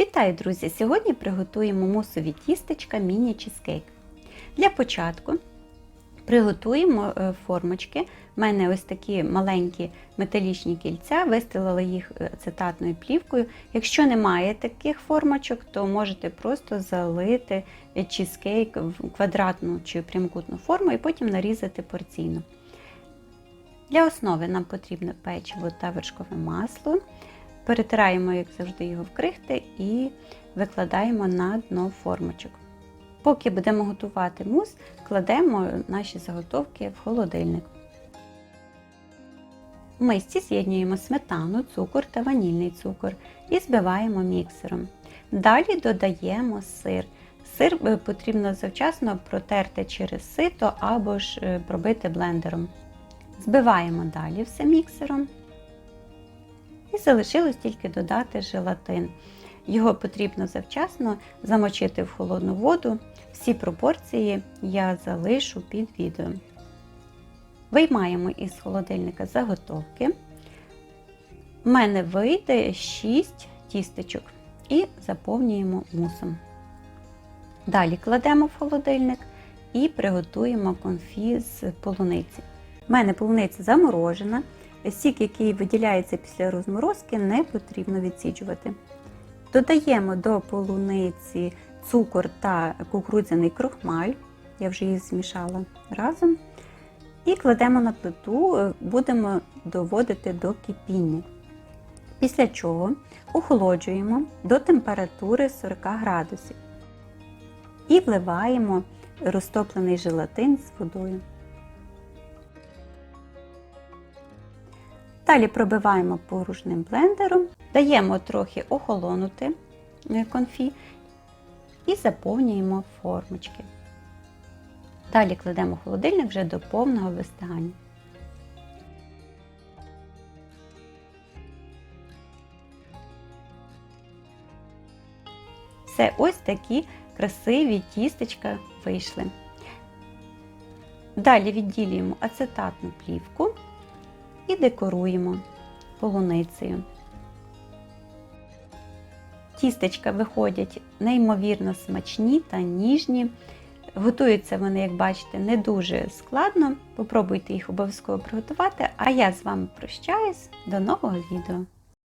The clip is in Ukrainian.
Вітаю, друзі! Сьогодні приготуємо мусові тістечка міні-чизкейк. Для початку приготуємо е, формочки. У мене ось такі маленькі металічні кільця, вистелила їх е, ацетатною плівкою. Якщо немає таких формочок, то можете просто залити е, чизкейк в квадратну чи прямокутну форму і потім нарізати порційно. Для основи нам потрібно печиво та вершкове масло. Перетираємо, як завжди, його в крихти і викладаємо на дно формочок. Поки будемо готувати мус, кладемо наші заготовки в холодильник. В мисці з'єднуємо сметану, цукор та ванільний цукор і збиваємо міксером. Далі додаємо сир. Сир е, потрібно завчасно протерти через сито або ж е, пробити блендером. Збиваємо далі все міксером. Залишилось тільки додати желатин. Його потрібно завчасно замочити в холодну воду. Всі пропорції я залишу під відео. Виймаємо із холодильника заготовки. У мене вийде 6 тістечок і заповнюємо мусом. Далі кладемо в холодильник і приготуємо конфі з полуниці. У мене полуниця заморожена. Сік, який виділяється після розморозки, не потрібно відсіджувати. Додаємо до полуниці цукор та кукурудзяний крохмаль, я вже їх змішала разом. І кладемо на плиту, будемо доводити до кипіння. Після чого охолоджуємо до температури 40 градусів і вливаємо розтоплений желатин з водою. Далі пробиваємо порожним блендером, даємо трохи охолонути конфі і заповнюємо формочки. Далі кладемо в холодильник вже до повного вистигання. Все, ось такі красиві тістечка вийшли. Далі відділюємо ацетатну плівку і декоруємо полуницею. Тістечка виходять неймовірно смачні та ніжні. Готуються вони, як бачите, не дуже складно. Попробуйте їх обов'язково приготувати. А я з вами прощаюсь. До нового відео!